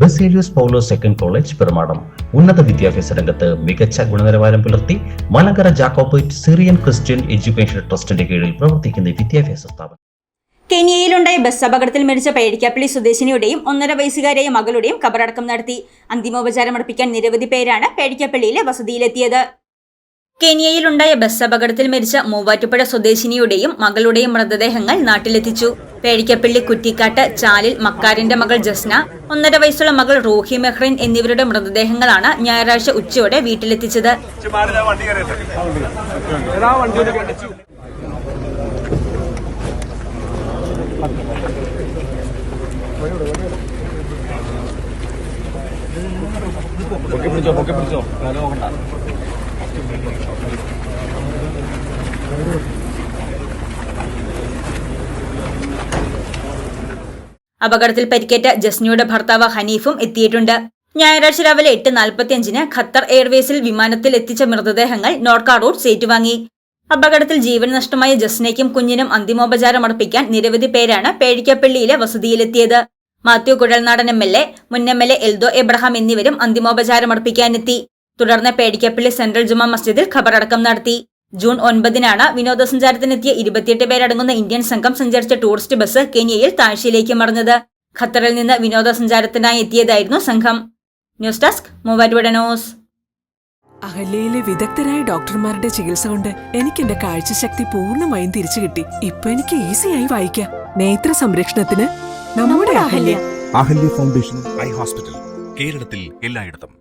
Baselios Paulose second college Perumadam ഉന്നത വിദ്യാഭ്യാസ രംഗത്ത് മികച്ച ഗുണനിലവാരം പുലർത്തി Malankara Jacobite Syrian Christian education ട്രസ്റ്റിന്റെ കീഴിൽ പ്രവർത്തിക്കുന്ന വിദ്യാഭ്യാസ സ്ഥാപനം. കെനിയയിലുണ്ടായ ബസ് അപകടത്തിൽ മരിച്ച പേടിക്കാപ്പള്ളി സ്വദേശിനിയുടെയും ഒന്നര വയസ്സുകാരിയായ മകളുടെയും കബറടക്കം നടത്തി. അന്തിമോപചാരം അർപ്പിക്കാൻ നിരവധി പേരാണ് പേടിക്കാപ്പള്ളിയിലെ വസതിയിലെത്തിയത്. കെനിയയിലുണ്ടായ ബസ് അപകടത്തിൽ മരിച്ച മൂവാറ്റുപുഴ സ്വദേശിനിയുടെയും മകളുടെയും മൃതദേഹങ്ങൾ നാട്ടിലെത്തിച്ചു. പേടിക്കപ്പള്ളി കുറ്റിക്കാട്ട് ചാലിൽ മക്കാരിന്റെ മകൾ ജസ്ന ഒന്നര വയസ്സുള്ള മകൾ റൂഹി മെഹ്റിൻ എന്നിവരുടെ മൃതദേഹങ്ങളാണ് ഞായറാഴ്ച ഉച്ചയോടെ വീട്ടിലെത്തിച്ചത്. പിടിച്ചോ പിടിച്ചോ. നോക്കണ്ട. അപകടത്തിൽ പരിക്കേറ്റ ജസ്നയുടെ ഭർത്താവ് ഹനീഫും എത്തിയിട്ടുണ്ട്. ഞായറാഴ്ച രാവിലെ എട്ട് നാൽപ്പത്തിയഞ്ചിന് ഖത്തർ എയർവേസിൽ വിമാനത്തിൽ എത്തിച്ച മൃതദേഹങ്ങൾ നോർക്ക റോഡ് സേറ്റുവാങ്ങി അപകടത്തിൽ ജീവൻ നഷ്ടമായ ജസ്നയ്ക്കും കുഞ്ഞിനും അന്തിമോപചാരം അർപ്പിക്കാൻ നിരവധി പേരാണ് പേഴിക്കപ്പള്ളിയിലെ വസതിയിലെത്തിയത്. Mathew Kuzhalnadan M L A മുൻ എം എൽ എൽദോ എബ്രഹാം എന്നിവരും അന്തിമോപചാരം അർപ്പിക്കാനെത്തി തുടർന്ന് പേടിക്കപ്പള്ളി സെൻട്രൽ ജുമാ മസ്ജിദിൽ ഖബറടക്കം നടത്തി. ജൂൺ ഒൻപതിനാണ് വിനോദസഞ്ചാരത്തിനെത്തിയ ഇരുപത്തിയെട്ട് പേരടങ്ങുന്ന ഇന്ത്യൻ സംഘം സഞ്ചരിച്ച ടൂറിസ്റ്റ് ബസ് കെനിയയിൽ താഴ്ചയിലേക്ക് മറിഞ്ഞത്. ഖത്തറിൽ നിന്ന് വിനോദസഞ്ചാരത്തിനായി എത്തിയതായിരുന്നു സംഘം. News desk Muvattupuzha news. അഹല്യയിലെ വിദഗ്ധരായ ഡോക്ടർമാരുടെ ചികിത്സ കൊണ്ട് എനിക്ക് എന്റെ കാഴ്ചശക്തി പൂർണമായും തിരിച്ചു കിട്ടി. ഇപ്പൊ എനിക്ക് ഈസിയായി വായിക്കാം. നേത്ര സംരക്ഷണത്തിന് നമ്മുടെ Ahalya. Ahalya foundation eye hospital. കേരളത്തിൽ എല്ലായിടത്തും.